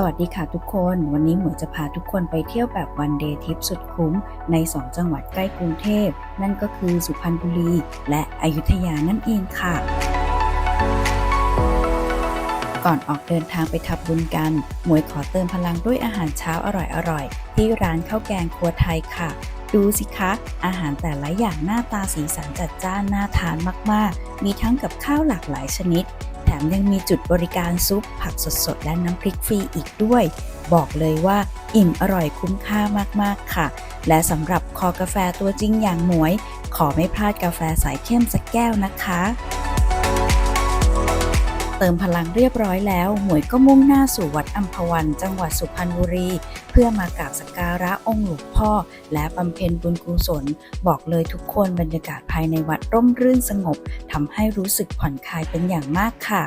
สวัสดีค่ะทุกคน วันนี้หมวยจะพาทุกคนไปเที่ยวแบบวันเดย์ทริปสุดคุ้ม ใน 2 จังหวัดใกล้กรุงเทพ นั่นก็คือสุพรรณบุรี และอยุธยานั่นเองค่ะ ก่อนออกเดินทางไปทำบุญกัน หมวยขอเติมพลังด้วยอาหารเช้าอร่อยๆ ที่ร้านข้าวแกงครัวไทยค่ะ ดูสิคะ อาหารแต่ละอย่างหน้าตาสีสันจัดจ้านน่าทานมากๆ มีทั้งกับข้าวหลากหลายชนิด มยังมีจุดบริการซุป ผักสดๆ และน้ำพริกฟรีอีกด้วย บอกเลยว่าอิ่มอร่อยคุ้มค่ามากๆค่ะ และสำหรับคอกาแฟตัวจริงอย่างหมวย ขอไม่พลาดกาแฟสายเข้มสักแก้วนะคะ เติมพลังเรียบร้อยแล้ว หมวยก็มุ่งหน้าสู่วัดอัมพวัน จังหวัดสุพรรณบุรี เพื่อมากราบสักการะองค์หลวงพ่อ และบำเพ็ญบุญกุศล บอกเลยทุกคนบรรยากาศภายในวัดร่มรื่นสงบทำให้รู้สึกผ่อนคลายเป็นอย่างมากค่ะ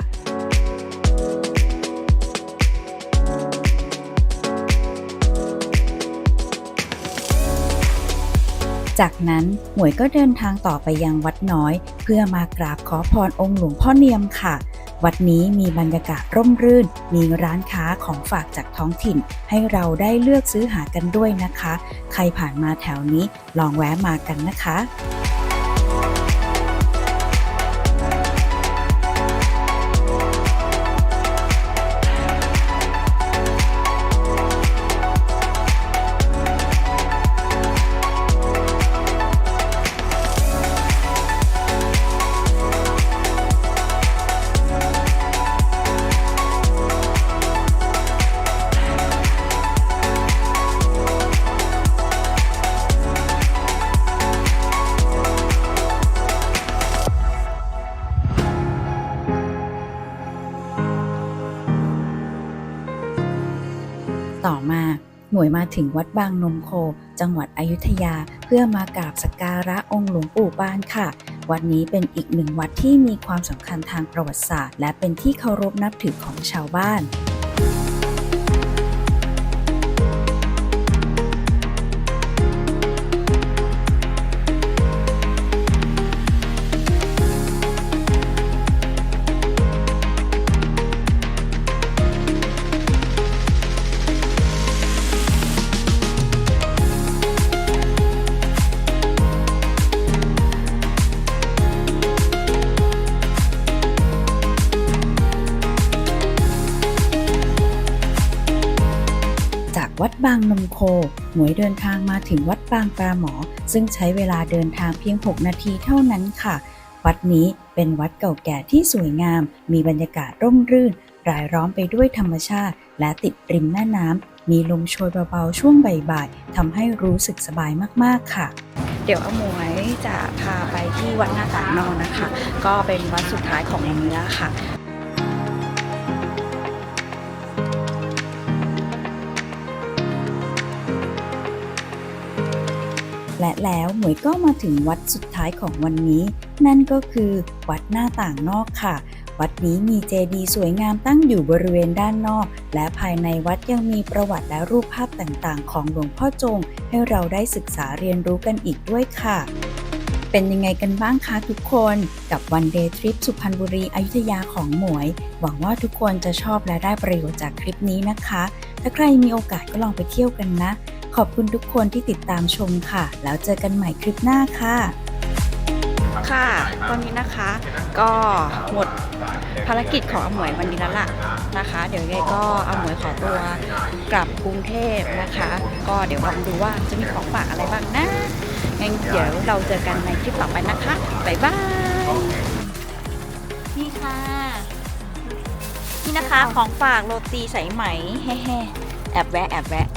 จากนั้นหมวยก็เดินทางต่อไปยังวัดน้อย เพื่อมากราบขอพรองค์หลวงพ่อเนียมค่ะ วัดนี้มีบรรยากาศร่มรื่น มีร้านค้าของฝากจากท้องถิ่น ให้เราได้เลือกซื้อหากันด้วยนะคะ ใครผ่านมาแถวนี้ลองแวะมากันนะคะ ต่อมาหน่วยมาถึงวัดบางนมโค จังหวัดอยุธยา เพื่อมากราบสักการะองค์หลวงปู่บ้านค่ะ วัดนี้เป็นอีกหนึ่งวัดที่มีความสำคัญทางประวัติศาสตร์ และเป็นที่เคารพนับถือของชาวบ้าน วัดบางนมโค หมวยเดินทางมาถึงวัดบางปลาหมอ ซึ่งใช้เวลาเดินทางเพียง 6 นาทีเท่านั้นค่ะ วัดนี้เป็นวัดเก่าแก่ที่สวยงาม มีบรรยากาศร่มรื่น รายล้อมไปด้วยธรรมชาติ และติดริมแม่น้ำ มีลมโชยเบาๆช่วงบ่ายๆทำให้รู้สึกสบายมากๆค่ะเดี๋ยวอมวยจะพาไปที่วัดหน้าต่างนอนนะคะ ก็เป็นวัดสุดท้ายของวันนี้แล้วค่ะ และแล้วหมวยก็มาถึงวัดสุดท้ายของวันนี้ นั่นก็คือวัดหน้าต่างนอกค่ะ วัดนี้มีเจดีย์สวยงามตั้งอยู่บริเวณด้านนอก และภายในวัดยังมีประวัติและรูปภาพต่างๆ ของหลวงพ่อจง ให้เราได้ศึกษาเรียนรู้กันอีกด้วยค่ะเป็นยังไงกันบ้างคะทุกคนกับวันเดย์ทริปสุพรรณบุรีอยุธยาของหมวย หวังว่าทุกคนจะชอบและได้ประโยชน์จากคลิปนี้นะคะ ถ้าใครมีโอกาสก็ลองไปเที่ยวกันนะ ขอบคุณทุกคนที่ติดตามชมค่ะ แล้วเจอกันใหม่คลิปหน้าค่ะ ค่ะ ตอนนี้นะคะก็หมดภารกิจของอมวยวันนี้แล้วล่ะนะคะ เดี๋ยวยังไงก็อมวยขอตัวกลับกรุงเทพนะคะ ก็เดี๋ยวลองดูว่าจะมีของฝากอะไรบ้างนะงั้นเดี๋ยวเราเจอกันในคลิปต่อไปนะคะบ๊ายบายนี่ค่ะ นี่นะคะของฝากโรตีสายไหมแฮ่ๆแอบแวะแอบแวะ